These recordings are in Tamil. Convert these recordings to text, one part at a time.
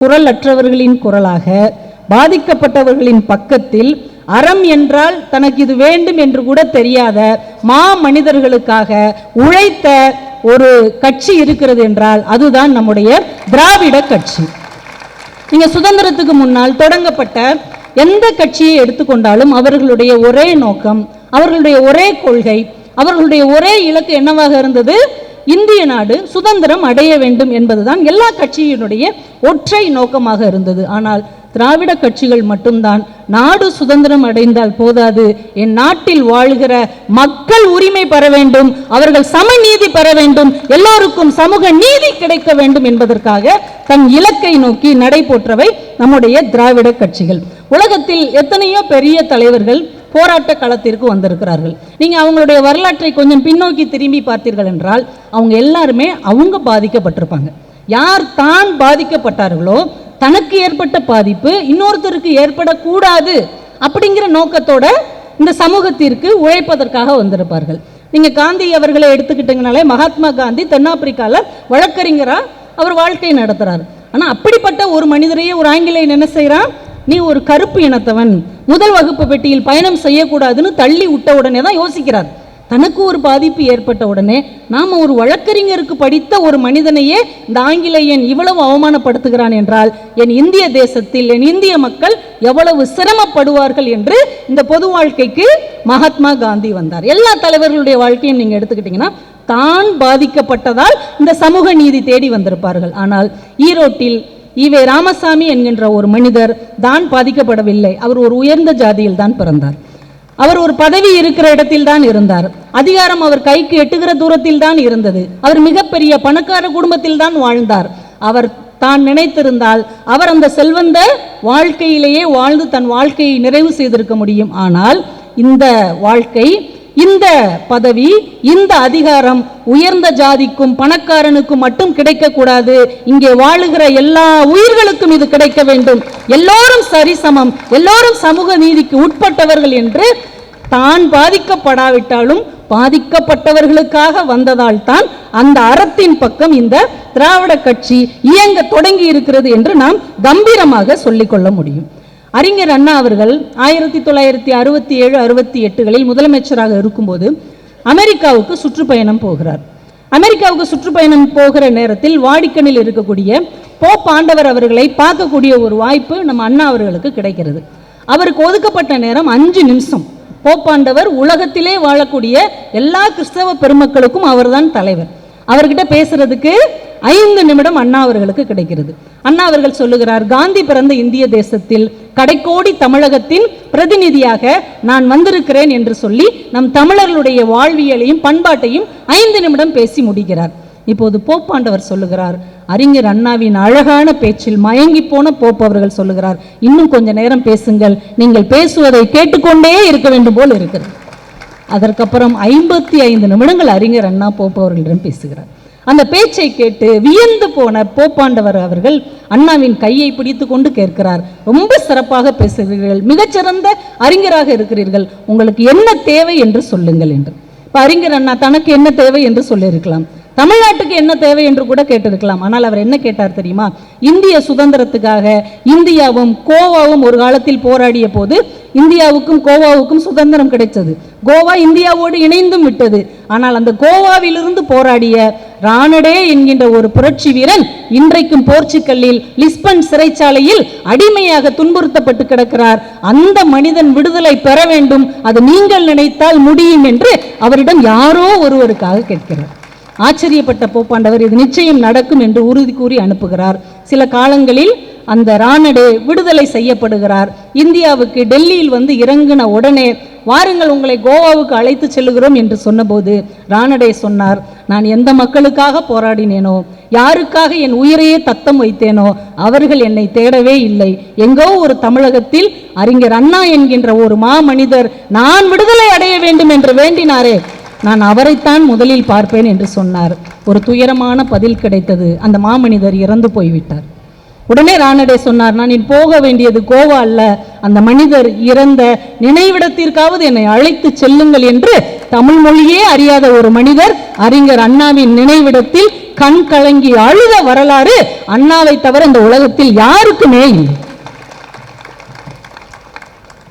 குரல் அற்றவர்களின் குரலாக பாதிக்கப்பட்டவர்களின் பக்கத்தில் அறம் என்றால் தனக்கு இது வேண்டும் என்று கூட தெரியாத மா மனிதர்களுக்காக உழைத்த ஒரு கட்சி இருக்கிறது என்றால் அதுதான் நம்முடைய திராவிட கட்சி. நீங்க சுதந்திரத்துக்கு முன்னால் தொடங்கப்பட்ட எந்த கட்சியை எடுத்துக்கொண்டாலும் அவர்களுடைய ஒரே நோக்கம் அவர்களுடைய ஒரே கொள்கை அவர்களுடைய ஒரே இலக்கு என்னவாக இருந்தது? இந்திய நாடு சுதந்திரம் அடைய வேண்டும் என்பதுதான் எல்லா கட்சியினுடைய ஒற்றை நோக்கமாக இருந்தது. ஆனால் திராவிட கட்சிகள் மட்டும்தான் நாடு சுதந்திரம் அடைந்தால் போதாது. என் நாட்டில் வாழ்கிற மக்கள் உரிமை பெற வேண்டும். அவர்கள் சமநீதி பெற வேண்டும். எல்லோருக்கும் சமூக நீதி கிடைக்க வேண்டும் என்பதற்காக தன் இலக்கை நோக்கி நடைபோற்றவை நம்முடைய திராவிட கட்சிகள். உலகத்தில் எத்தனையோ பெரிய தலைவர்கள் போராட்ட களத்திற்கு வந்திருக்கிறார்கள். நீங்க அவங்களுடைய வரலாற்றை கொஞ்சம் பின்னோக்கி திரும்பி பார்த்தீர்கள் என்றால் அவங்க எல்லாருமே அவங்க பாதிக்கப்பட்டிருப்பாங்க. யார் தான் பாதிக்கப்பட்டார்களோ தனக்கு ஏற்பட்ட பாதிப்பு இன்னொருத்தருக்கு ஏற்படக்கூடாது அப்படிங்கிற நோக்கத்தோட இந்த சமூகத்திற்கு உழைப்பதற்காக வந்திருப்பார்கள். நீங்க காந்தி அவர்களை எடுத்துக்கிட்டீங்கனாலே மகாத்மா காந்தி தென்னாப்பிரிக்காவில் வழக்கறிஞரா அவர் வாழ்க்கை நடத்துகிறார் ஆனா அப்படிப்பட்ட ஒரு மனிதரையே ஒரு ஆங்கிலேயன் என்ன செய்கிறான் நீ ஒரு கருப்பு இனத்தவன். முதல் வகுப்பு பெட்டியில் பயணம் செய்யக்கூடாதுன்னு தள்ளி விட்ட உடனே தான் யோசிக்கிறார். தனக்கு ஒரு பாதிப்பு ஏற்பட்ட உடனே நாம ஒரு வழக்கறிஞருக்கு படித்த ஒரு மனிதனையே இந்த ஆங்கிலேயன் இவ்வளவு அவமானப்படுத்துகிறான் என்றால் என் இந்திய தேசத்தில் என் இந்திய மக்கள் எவ்வளவு சிரமப்படுவார்கள் என்று இந்த பொது வாழ்க்கைக்கு மகாத்மா காந்தி வந்தார். எல்லா தலைவர்களுடைய வாழ்க்கையும் நீங்க எடுத்துக்கிட்டிங்கன்னா தான் பாதிக்கப்பட்டதால் இந்த சமூக நீதி தேடி வந்திருப்பார்கள். ஆனால் ஈரோட்டில் ஈவே ராமசாமி என்கின்ற ஒரு மனிதர் தான் பாதிக்கப்படவில்லை. அவர் ஒரு உயர்ந்த ஜாதியில் தான் பிறந்தார். அவர் ஒரு பதவி இருக்கிற இடத்தில் தான் இருந்தார். அதிகாரம் அவர் கைக்கு எட்டுகிற தூரத்தில் தான் இருந்தது. அவர் மிகப்பெரிய பணக்கார குடும்பத்தில் தான் வாழ்ந்தார். அவர் தான் நினைத்திருந்தால் அவர் அந்த செல்வந்த வாழ்க்கையிலேயே வாழ்ந்து தன் வாழ்க்கையை நிறைவு செய்திருக்க முடியும். ஆனால் இந்த வாழ்க்கை இந்த பதவி இந்த அதிகாரம் உயர்ந்த ஜாதிக்கும் பணக்காரனுக்கும் மட்டும் கிடைக்கக்கூடாது. இங்கே வாழுகிற எல்லா உயிர்களுக்கும் இது கிடைக்க வேண்டும். எல்லோரும் சரிசமம். எல்லோரும் சமூக நீதிக்கு உட்பட்டவர்கள் என்று தான் பாதிக்கப்படாவிட்டாலும் பாதிக்கப்பட்டவர்களுக்காக வந்ததால் தான் அந்த அறத்தின் பக்கம் இந்த திராவிட கட்சி இயங்க தொடங்கி இருக்கிறது என்று நாம் கம்பீரமாக சொல்லிக்கொள்ள முடியும். அறிஞர் அண்ணா அவர்கள் ஆயிரத்தி தொள்ளாயிரத்தி அறுபத்தி ஏழு அறுபத்தி எட்டுகளில் முதலமைச்சராக இருக்கும்போது அமெரிக்காவுக்கு சுற்றுப்பயணம் போகிறார். அமெரிக்காவுக்கு சுற்றுப்பயணம் போகிற நேரத்தில் வாடிக்கனில் இருக்கக்கூடிய போப் ஆண்டவர் அவர்களை பார்க்கக்கூடிய ஒரு வாய்ப்பு நம்ம அண்ணா அவர்களுக்கு கிடைக்கிறது. அவருக்கு ஒதுக்கப்பட்ட நேரம் அஞ்சு நிமிஷம். போப்பாண்டவர் உலகத்திலே வாழக்கூடிய எல்லா கிறிஸ்தவ பெருமக்களுக்கும் அவர்தான் தலைவர். அவர்கிட்ட பேசுறதுக்கு ஐந்து நிமிடம் அண்ணா அவர்களுக்கு கிடைக்கிறது. அண்ணா அவர்கள் சொல்லுகிறார் காந்தி பிறந்த இந்திய தேசத்தில் கடைக்கோடி தமிழகத்தின் பிரதிநிதியாக நான் வந்திருக்கிறேன் என்று சொல்லி நம் தமிழர்களுடைய வாழ்வியலையும் பண்பாட்டையும் ஐந்து நிமிடம் பேசி முடிகிறார் இப்போது போப்பாண்டவர் சொல்லுகிறார் அறிஞர் அண்ணாவின் அழகான பேச்சில் மயங்கி போன போப் அவர்கள் சொல்லுகிறார் இன்னும் கொஞ்ச நேரம் பேசுங்கள் நீங்கள் பேசுவதை கேட்டுக்கொண்டே இருக்க வேண்டும் போல் இருக்கிறது. அதற்கப்புறம் ஐம்பத்தி ஐந்து நிமிடங்கள் அறிஞர் அண்ணா போப் அவர்களிடம் பேசுகிறார். அந்த பேச்சை கேட்டு வியந்து போன போப்பாண்டவர் அவர்கள் அண்ணாவின் கையை பிடித்து கொண்டு கேட்கிறார். ரொம்ப சிறப்பாக பேசுகிறீர்கள். மிகச்சிறந்த அறிஞராக இருக்கிறீர்கள். உங்களுக்கு என்ன தேவை என்று சொல்லுங்கள் என்று. இப்போ அறிஞர் அண்ணா தனக்கு என்ன தேவை என்று சொல்லியிருக்கலாம். தமிழ்நாட்டுக்கு என்ன தேவை என்று கூட கேட்டிருக்கலாம். ஆனால் அவர் என்ன கேட்டார் தெரியுமா? இந்திய சுதந்திரத்துக்காக இந்தியாவும் கோவாவும் ஒரு காலத்தில் போராடிய போது இந்தியாவுக்கும் கோவாவுக்கும் சுதந்திரம் கிடைத்தது கோவா இந்தியாவோடு இணைந்தும் விட்டது. ஆனால் அந்த கோவாவிலிருந்து போராடிய ராணடே என்கின்ற ஒரு புரட்சி வீரன் இன்றைக்கும் போர்ச்சுக்கல்லில் லிஸ்பன் சிறைச்சாலையில் அடிமையாக துன்புறுத்தப்பட்டு கிடக்கிறார். அந்த மனிதன் விடுதலை பெற வேண்டும். அது நீங்கள் நினைத்தால் முடியும் என்று அவரிடம் யாரோ ஒருவருக்காக கேட்கிறார். ஆச்சரியப்பட்ட போப்பாண்டவர் இது நிச்சயம் நடக்கும் என்று உறுதி கூறி அனுப்புகிறார். சில காலங்களில் அந்த ராணடே விடுதலை செய்யப்படுகிறார். இந்தியாவுக்கு டெல்லியில் வந்து இறங்கின உடனே வாருங்கள் உங்களை கோவாவுக்கு அழைத்து செல்லுகிறோம் என்று சொன்னபோது ராணடே சொன்னார் நான் எந்த மக்களுக்காக போராடினேனோ யாருக்காக என் உயிரையே தத்தம் வைத்தேனோ அவர்கள் என்னை தேடவே இல்லை. எங்கோ ஒரு தமிழகத்தில் அறிஞர் அண்ணா என்கின்ற ஒரு மாமனிதர் நான் விடுதலை அடைய வேண்டும் என்று வேண்டினாரே நான் அவரைத்தான் முதலில் பார்ப்பேன் என்று சொன்னார். ஒரு துயரமான பதில் கிடைத்தது. அந்த மாமனிதர் இறந்து போய்விட்டார். உடனே ராணடே சொன்னார் நான் போக வேண்டியது கோவா அல்ல. அந்த மனிதர் இறந்த நினைவிடத்திற்காவது என்னை அழைத்து செல்லுங்கள் என்று தமிழ் மொழியே அறியாத ஒரு மனிதர் அறிஞர் அண்ணாவின் நினைவிடத்தில் கண் கலங்கி அழுத வரலாறு அண்ணாவை தவிர இந்த உலகத்தில் யாருக்குமே இல்லை.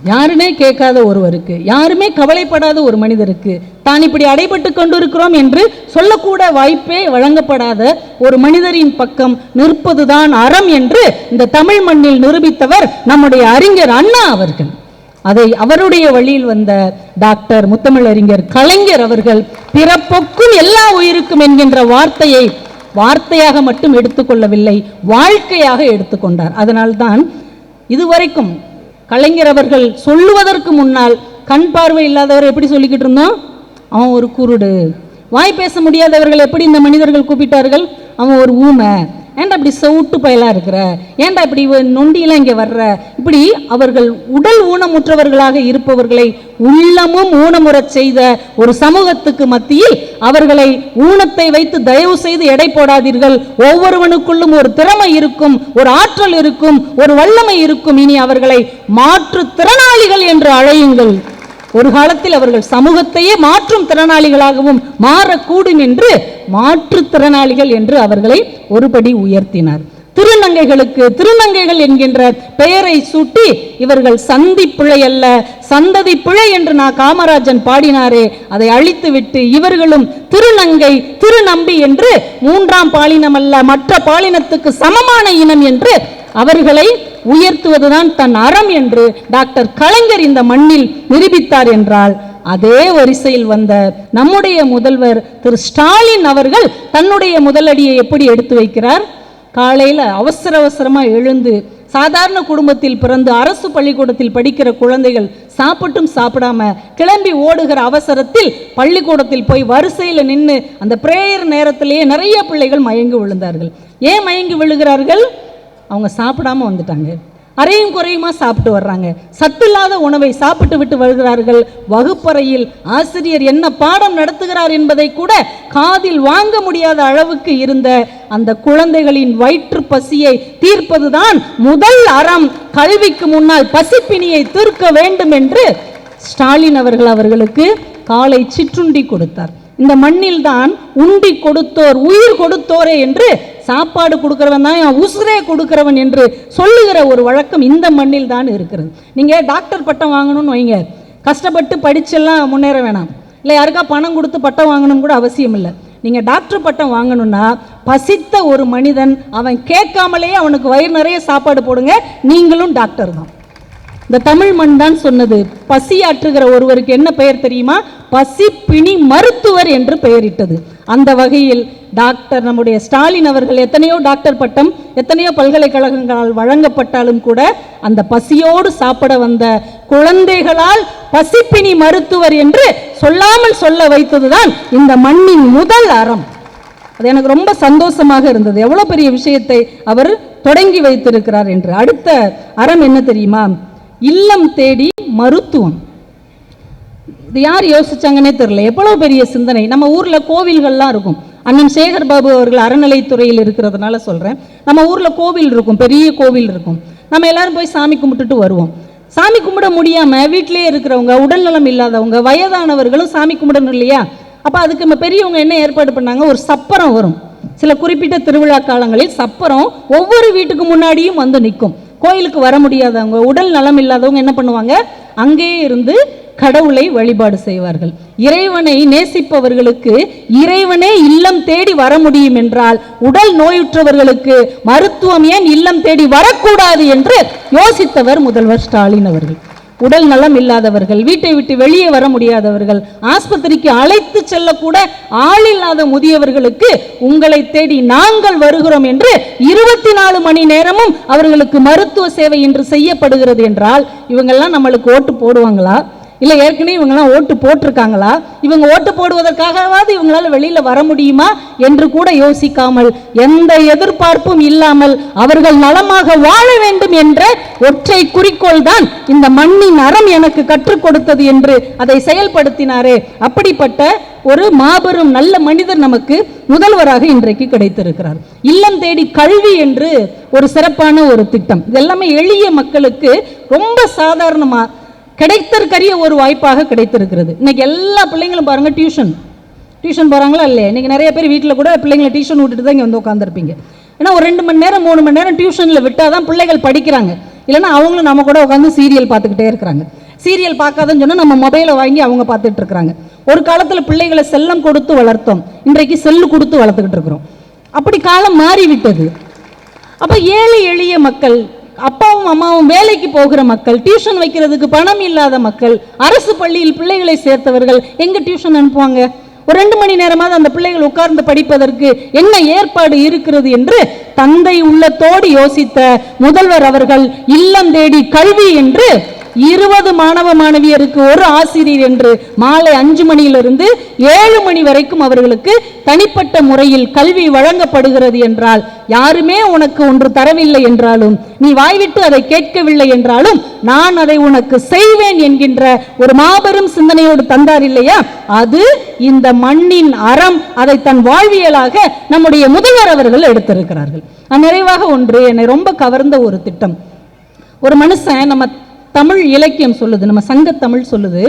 யாருமே கேட்காத ஒருவருக்கு யாருமே கவலைப்படாத ஒரு மனிதருக்கு தான் இப்படி அடைபட்டு கொண்டிருக்கிறோம் என்று சொல்லக்கூட வாய்ப்பே வழங்கப்படாத ஒரு மனிதரின் பக்கம் நிற்பதுதான் அறம் என்று இந்த தமிழ் மண்ணில் நிரூபித்தவர் நம்முடைய அறிஞர் அண்ணா அவர்கள். அதை அவருடைய வழியில் வந்த டாக்டர் முத்தமிழறிஞர் கலைஞர் அவர்கள் பிறப்பொக்கும் எல்லா உயிருக்கும் என்கின்ற வார்த்தையை வார்த்தையாக மட்டும் எடுத்துக்கொள்ளவில்லை வாழ்க்கையாக எடுத்துக்கொண்டார் அதனால்தான் இதுவரைக்கும் கலைஞர் அவர்கள் சொல்லுவதற்கு முன்னால் கண் பார்வை இல்லாதவர் எப்படி சொல்லிக்கிட்டு இருந்தோம்? அவன் ஒரு குருடு. வாய் பேச முடியாதவர்கள் எப்படி இந்த மனிதர்கள் கூப்பிட்டார்கள்? அவன் ஒரு ஊமை. ஏன்டா இப்படி சவுட்டு பயலா இருக்கிற? ஏன்டா இப்படி நொண்டியெல்லாம் இங்கே வர்ற? இப்படி அவர்கள் உடல் ஊனமுற்றவர்களாக இருப்பவர்களை உள்ளமும் ஊனமுறச் செய்த ஒரு சமூகத்துக்கு மத்தியில் அவர்களை ஊனத்தை வைத்து தயவு செய்து எடை போடாதீர்கள். ஒவ்வொருவனுக்குள்ளும் ஒரு திறமை இருக்கும் ஒரு ஆற்றல் இருக்கும் ஒரு வல்லமை இருக்கும். இனி அவர்களை மாற்றுத் திறனாளிகள் என்று அழையுங்கள். ஒரு காலத்தில் அவர்கள் சமூகத்தையே மாற்றும் திறனாளிகளாகவும் மாறக்கூடும் என்று மாற்றுத்திறனாளிகள் என்று அவர்களை ஒருபடி உயர்த்தினார். திருநங்கைகளுக்கு திருநங்கைகள் என்கின்ற பெயரை சூட்டி இவர்கள் சந்தி பிழை அல்ல சந்ததி பிழை என்று நான் காமராஜன் பாடினாரே அதை அழித்துவிட்டு இவர்களும் திருநங்கை திருநம்பி என்று மூன்றாம் பாலினம் அல்ல மற்ற பாலினத்துக்கு சமமான இனம் என்று அவர்களை உயர்த்துவதுதான் தன் அறம் என்று டாக்டர் கலைஞர் இந்த மண்ணில் நிரூபித்தார் என்றால் அதே வரிசையில் வந்த நம்முடைய முதல்வர் திரு ஸ்டாலின் அவர்கள் தன்னுடைய முதலடியை எப்படி எடுத்து வைக்கிறார்? காலையில் அவசர அவசரமா எழுந்து சாதாரண குடும்பத்தில் பிறந்து அரசு பள்ளிக்கூடத்தில் படிக்கிற குழந்தைகள் சாப்பிட்டும் சாப்பிடாம கிளம்பி ஓடுகிற அவசரத்தில் பள்ளிக்கூடத்தில் போய் வரிசையில் நின்று அந்த பிரேயர் நேரத்திலேயே நிறைய பிள்ளைகள் மயங்கி விழுந்தார்கள். ஏன் மயங்கி விழுகிறார்கள்? அவங்க சாப்பிடாம வந்துட்டாங்க. அறையும் குறையுமா சாப்பிட்டு வர்றாங்க. சத்தில்லாத உணவை சாப்பிட்டு விட்டு வருகிறார்கள். வகுப்பறையில் ஆசிரியர் என்ன பாடம் நடத்துகிறார் என்பதை கூட காதில் வாங்க முடியாத அளவுக்கு இருந்த அந்த குழந்தைகளின் வயிற்று பசியை தீர்ப்பதுதான் முதல் அறம். கல்விக்கு முன்னால் பசிப்பினியை தீர்க்க வேண்டும் என்று ஸ்டாலின் அவர்கள் அவர்களுக்கு காலை சிற்றுண்டி கொடுத்தார். இந்த மண்ணில் தான் உண்டி கொடுத்தோர் உயிர் கொடுத்தோரே என்று சாப்பாடு கொடுக்குறவன் தான் என் உசுரே கொடுக்குறவன் என்று சொல்லுகிற ஒரு வழக்கம் இந்த மண்ணில் தான் இருக்கிறது. நீங்கள் டாக்டர் பட்டம் வாங்கணும்னு வைங்க. கஷ்டப்பட்டு படிச்செல்லாம் முன்னேற வேணாம். இல்லை யாருக்கா பணம் கொடுத்து பட்டம் வாங்கணும்னு கூட அவசியம் இல்லை. நீங்கள் டாக்டர் பட்டம் வாங்கணும்னா பசித்த ஒரு மனிதன் அவன் கேட்காமலேயே அவனுக்கு வயிறு நிறைய சாப்பாடு போடுங்க. நீங்களும் டாக்டர் தான். இந்த தமிழ் மண் தான் சொன்னது. பசியாற்றுகிற ஒருவருக்கு என்ன பெயர் தெரியுமா? பசி பிணி மருத்துவர் என்று பெயரிட்டது. அந்த வகையில் டாக்டர் நம்முடைய ஸ்டாலின் அவர்கள் எத்தனையோ டாக்டர் பட்டம் எத்தனையோ பல்கலைக்கழகங்களால் வழங்கப்பட்டாலும் கூட அந்த பசியோடு சாப்பிட வந்த குழந்தைகளால் பசிப்பினி மருத்துவர் என்று சொல்லாமல் சொல்ல வைத்ததுதான் இந்த மண்ணின் முதல் அறம். அது எனக்கு ரொம்ப சந்தோஷமாக இருந்தது. எவ்வளோ பெரிய விஷயத்தை அவர் தொடங்கி வைத்திருக்கிறார் என்று. அடுத்த அறம் என்ன தெரியுமா? இல்லம் தேடி மருத்துவம். இது யார் யோசிச்சாங்கன்னே தெரியல. எவ்வளோ பெரிய சிந்தனை. நம்ம ஊரில் கோவில்கள்லாம் இருக்கும். அண்ணன் சேகர் பாபு அவர்கள் அறநிலைத்துறையில் இருக்கிறதுனால சொல்றேன். நம்ம ஊரில் கோவில் இருக்கும். பெரிய கோவில் இருக்கும். நம்ம எல்லாரும் போய் சாமி கும்பிட்டுட்டு வருவோம். சாமி கும்பிட முடியாம வீட்டிலேயே இருக்கிறவங்க உடல்நலம் இல்லாதவங்க வயதானவர்களும் சாமி கும்பிடணும் இல்லையா? அப்போ அதுக்கு நம்ம பெரியவங்க என்ன ஏற்பாடு பண்ணாங்க? ஒரு சப்பரம் வரும். சில குறிப்பிட்ட திருவிழா காலங்களில் சப்பரம் ஒவ்வொரு வீட்டுக்கு முன்னாடியும் வந்து நிற்கும். கோயிலுக்கு வர முடியாதவங்க உடல் நலம் இல்லாதவங்க என்ன பண்ணுவாங்க? அங்கேயே இருந்து கடவுளை வழிபாடு செய்வார்கள். இறைவனை நேசிப்பவர்களுக்கு இறைவனே இல்லம் தேடி வர முடியும் என்றால் உடல் நோயுற்றவர்களுக்கு மருத்துவம் ஏன் இல்லம் தேடி வரக்கூடாது என்று யோசித்தவர் முதல்வர் ஸ்டாலின் அவர்கள். உடல் நலம் இல்லாதவர்கள் வீட்டை விட்டு வெளியே வர முடியாதவர்கள் ஆஸ்பத்திரிக்கு அழைத்து செல்லக்கூட ஆள் இல்லாத முதியவர்களுக்கு உங்களை தேடி நாங்கள் வருகிறோம் என்று இருபத்தி நாலு மணி நேரமும் அவர்களுக்கு மருத்துவ சேவை இன்று செய்யப்படுகிறது என்றால் இவங்கெல்லாம் நம்மளுக்கு ஓட்டு போடுவாங்களா? இல்லை ஏற்கனவே இவங்கெல்லாம் ஓட்டு போட்டிருக்காங்களா? இவங்க ஓட்டு போடுவதற்காகவாவது இவங்களால வெளியில வர முடியுமா என்று கூட யோசிக்காமல் எந்த எதிர்பார்ப்பும் இல்லாமல் அவர்கள் நலமாக வாழ வேண்டும் என்ற ஒற்றை குறிக்கோள் தான் இந்த மண்ணின் அறம் எனக்கு கற்றுக் கொடுத்தது என்று அதை செயல்படுத்தினாரே. அப்படிப்பட்ட ஒரு மாபெரும் நல்ல மனிதர் நமக்கு முதல்வராக இன்றைக்கு கிடைத்திருக்கிறார். இல்லம் தேடி கல்வி என்று ஒரு சிறப்பான ஒரு திட்டம். இது எல்லாமே எளிய மக்களுக்கு ரொம்ப சாதாரணமா கிடைத்தற்கரிய ஒரு வாய்ப்பாக கிடைத்திருக்கிறது. இன்னைக்கு எல்லா பிள்ளைங்களும் பாருங்கள் டியூஷன் டியூஷன் போகிறாங்களா இல்லையா? இன்றைக்கி நிறைய பேர் வீட்டில் கூட பிள்ளைங்களை டியூஷன் விட்டுட்டு தான் இங்கே வந்து உட்காந்துருப்பீங்க ஏன்னா ஒரு ரெண்டு மணி நேரம் மூணு மணி நேரம் டியூஷனில் விட்டால் தான் பிள்ளைகள் படிக்கிறாங்க. இல்லைன்னா அவங்களும் நம்ம கூட உட்காந்து சீரியல் பார்த்துக்கிட்டே இருக்கிறாங்க. சீரியல் பார்க்காதன்னு சொன்னால் நம்ம மொபைலை வாங்கி அவங்க பார்த்துட்டு இருக்கிறாங்க. ஒரு காலத்தில் பிள்ளைகளை செல்லம் கொடுத்து வளர்த்தோம். இன்றைக்கு செல்லு கொடுத்து வளர்த்துக்கிட்டு இருக்கிறோம். அப்படி காலம் மாறிவிட்டது. அப்போ ஏழை எளிய மக்கள் அப்பாவும் அம்மாவும் வேலைக்கு போகிற மக்கள் டியூஷன் வைக்கிறதுக்கு பணம் இல்லாத மக்கள் அரசு பள்ளியில் பிள்ளைகளை சேர்த்தவர்கள் எங்க டியூஷன் அனுப்புவாங்க? ஒரு ரெண்டு மணி நேரமாவது அந்த பிள்ளைகள் உட்கார்ந்து படிப்பதற்கு என்ன ஏற்பாடு இருக்கிறது என்று தந்தை உள்ளத்தோடு யோசித்த முதல்வர் அவர்கள் இல்லம் தேடி கல்வி என்று இருபது மாணவ மாணவியருக்கு ஒரு ஆசிரியர் என்று மாலை அஞ்சு மணியிலிருந்து ஏழு மணி வரைக்கும் அவர்களுக்கு தனிப்பட்ட முறையில் கல்வி வழங்கப்படுகிறது என்றால் யாருமே உனக்கு ஒன்று தரவில்லை என்றாலும் நீ வாய்விட்டு அதை கேட்கவில்லை என்றாலும் நான் அதை உனக்கு செய்வேன் என்கின்ற ஒரு மாபெரும் சிந்தனையோடு தந்தார் இல்லையா? அது இந்த மண்ணின் அறம் அதை தன் வாழ்வியலாக நம்முடைய முதல்வர் அவர்கள் எடுத்திருக்கிறார்கள். நிறைவாக ஒன்று என்னை ரொம்ப கவர்ந்த ஒரு திட்டம். ஒரு மனுஷன் நம்ம தமிழ் இலக்கியம் சொல்லுது நம்ம சங்க தமிழ் சொல்லுது.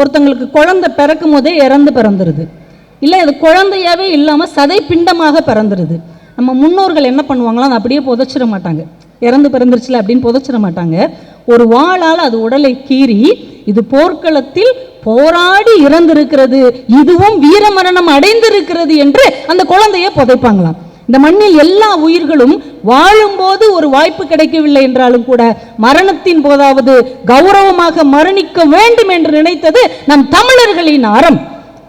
ஒருத்தங்களுக்கு குழந்தை பிறக்கும் போதே இறந்து பிறந்துருது. இல்லை அது குழந்தையாவே இல்லாமல் சதை பிண்டமாக பிறந்துருது. நம்ம முன்னோர்கள் என்ன பண்ணுவாங்களோ அதை அப்படியே புதைச்சிட மாட்டாங்க. இறந்து பிறந்துருச்சுல அப்படின்னு புதைச்சிட மாட்டாங்க. ஒரு வாளால் அது உடலை கீறி இது போர்க்களத்தில் போராடி இறந்திருக்கிறது இதுவும் வீரமரணம் அடைந்திருக்கிறது என்று அந்த குழந்தையை புதைப்பாங்களாம். இந்த மண்ணில் எல்லா உயிர்களும் வாழும்போது ஒரு வாய்ப்பு கிடைக்கவில்லை என்றாலும் கூட மரணத்தின் போதாவது கௌரவமாக மரணிக்க வேண்டும் என்று நினைத்தது நம் தமிழர்களின் அறம்.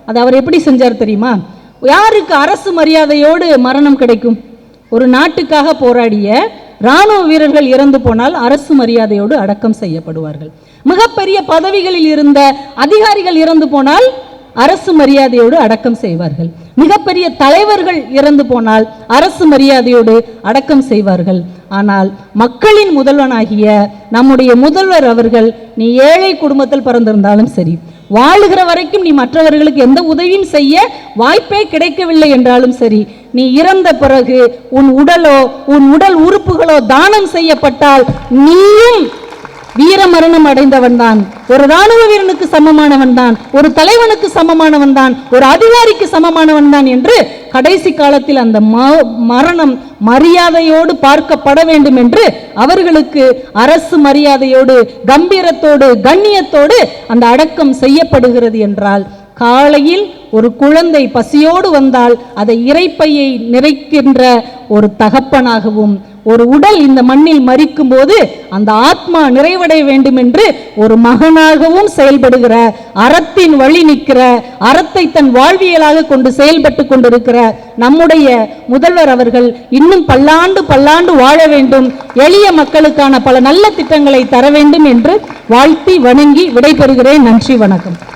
அது அவர் எப்படி செஞ்சார் தெரியுமா? யாருக்கு அரசு மரியாதையோடு மரணம் கிடைக்கும்? ஒரு நாட்டுக்காக போராடிய ராணுவ வீரர்கள் இறந்து போனால் அரசு மரியாதையோடு அடக்கம் செய்யப்படுவார்கள். மிகப்பெரிய பதவிகளில் இருந்த அதிகாரிகள் இறந்து போனால் அரசு மரியாதையோடு அடக்கம் செய்வார்கள். மிகப்பெரிய தலைவர்கள் இறந்து போனால் அரசு மரியாதையோடு அடக்கம் செய்வார்கள். ஆனால் மக்களின் முதல்வனாகிய நம்முடைய முதல்வர் அவர்கள் நீ ஏழை குடும்பத்தில் பிறந்திருந்தாலும் சரி வாழுகிற வரைக்கும் நீ மற்றவர்களுக்கு எந்த உதவியும் செய்ய வாய்ப்பே கிடைக்கவில்லை என்றாலும் சரி நீ இறந்த பிறகு உன் உடலோ உன் உடல் உறுப்புகளோ தானம் செய்யப்பட்டால் நீயும் வீர மரணம் அடைந்தவன் தான். ஒரு ராணுவ வீரனுக்கு சமமானவன் தான். ஒரு தலைவனுக்கு சமமானவன் தான். ஒரு அதிகாரிக்கு சமமானவன் தான் என்று கடைசி காலத்தில் அந்த ம- மரணம் மரியாதையோடு பார்க்கப்பட வேண்டும் என்று அவர்களுக்கு அரசு மரியாதையோடு கம்பீரத்தோடு கண்ணியத்தோடு அந்த அடக்கம் செய்யப்படுகிறது என்றால் காலையில் ஒரு குழந்தை பசியோடு வந்தால் அதை இறைப்பையை நிறைக்கின்ற ஒரு தகப்பனாகவும் ஒரு உடல் இந்த மண்ணில் மறிக்கும் போது அந்த ஆத்மா நிறைவடைய வேண்டும் என்று ஒரு மகனாகவும் செயல்படுகிற அறத்தின் வழி நிற்கிற அறத்தை தன் வாழ்வியலாக கொண்டு செயல்பட்டு கொண்டிருக்கிற நம்முடைய முதல்வர் அவர்கள் இன்னும் பல்லாண்டு பல்லாண்டு வாழ வேண்டும் எளிய மக்களுக்கான பல நல்ல திட்டங்களை தர வேண்டும் என்று வாழ்த்தி வணங்கி விடைபெறுகிறேன். நன்றி வணக்கம்.